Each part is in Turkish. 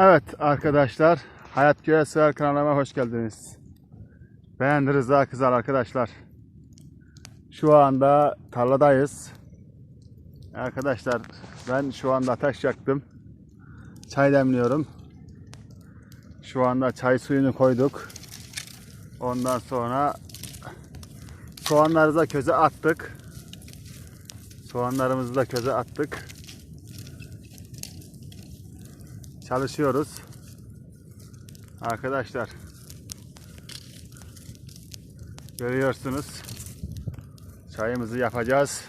Evet arkadaşlar, Hayat Köye Sığar kanalıma hoş geldiniz. Ben Rıza Kızal arkadaşlar. Şu anda tarladayız. Arkadaşlar ben şu anda ateş yaktım. Çay demliyorum. Şu anda çay suyunu koyduk. Ondan sonra soğanları da köze attık. Soğanlarımızı da köze attık. Çalışıyoruz. Arkadaşlar. Görüyorsunuz. Çayımızı yapacağız.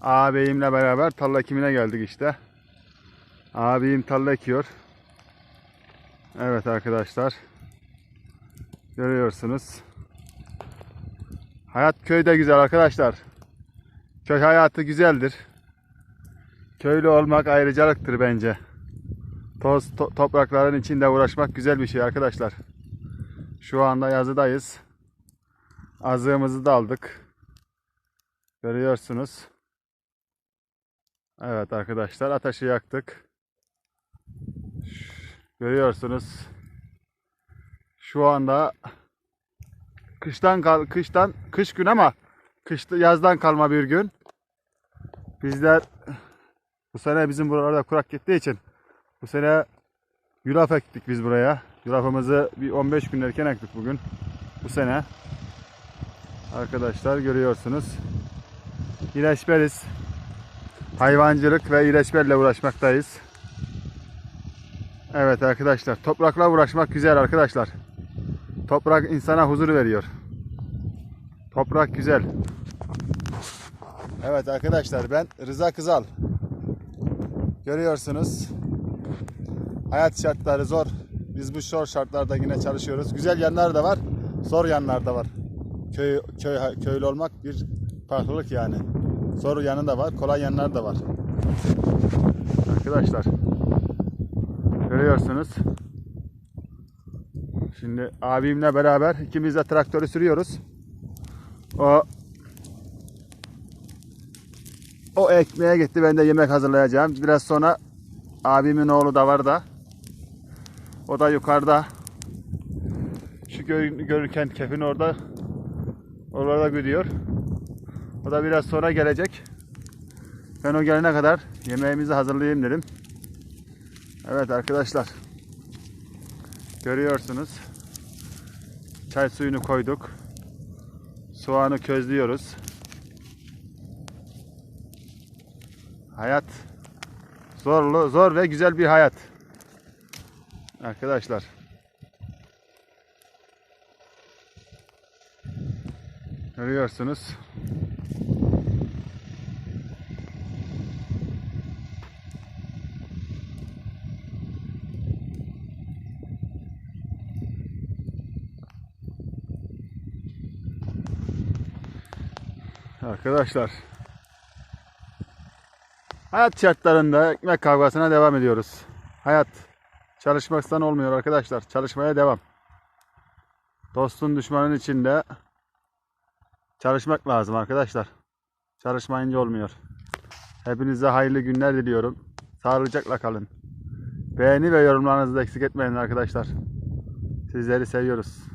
Ağabeyimle beraber tarla ekimine geldik işte. Abim tarla ekiyor. Evet arkadaşlar. Görüyorsunuz. Hayat köyde güzel arkadaşlar. Köy hayatı güzeldir. Köylü olmak ayrıcalıktır bence. Toz to- toprakların içinde uğraşmak güzel bir şey arkadaşlar. Şu anda yazıdayız. Azığımızı da aldık. Görüyorsunuz. Evet arkadaşlar ateşi yaktık. Görüyorsunuz. Şu anda kıştan kal kıştan kış gün ama kış yazdan kalma bir gün. Bizler bu sene bizim buralarda kurak gittiği için bu sene yulaf ektik biz buraya. Yulafımızı bir 15 gün erken ektik bugün. Bu sene. Arkadaşlar görüyorsunuz. İleçberiz. Hayvancılık ve ilaçberle uğraşmaktayız. Evet arkadaşlar. Toprakla uğraşmak güzel arkadaşlar. Toprak insana huzur veriyor. Toprak güzel. Evet arkadaşlar ben Rıza Kızal. Görüyorsunuz. Hayat şartları zor. Biz bu zor şartlarda yine çalışıyoruz. Güzel yanlar da var, zor yanlar da var. Köy, köy, köylü olmak bir farklılık yani. Zor yanı da var, kolay yanlar da var. Arkadaşlar, görüyorsunuz. Şimdi abimle beraber ikimiz de traktörü sürüyoruz. O o ekmeğe gitti. Ben de yemek hazırlayacağım. Biraz sonra abimin oğlu da var da. O da yukarıda. Şu gör, görürken kefin orada. Orada gidiyor. O da biraz sonra gelecek. Ben o gelene kadar yemeğimizi hazırlayayım dedim. Evet arkadaşlar. Görüyorsunuz. Çay suyunu koyduk. Soğanı közlüyoruz. Hayat zorlu, zor ve güzel bir hayat. Arkadaşlar. Görüyorsunuz. Arkadaşlar. Hayat şartlarında ekmek kavgasına devam ediyoruz. Hayat çalışmaktan olmuyor arkadaşlar. Çalışmaya devam. Dostun düşmanın içinde çalışmak lazım arkadaşlar. Çalışmayınca olmuyor. Hepinize hayırlı günler diliyorum. Sağlıcakla kalın. Beğeni ve yorumlarınızı da eksik etmeyin arkadaşlar. Sizleri seviyoruz.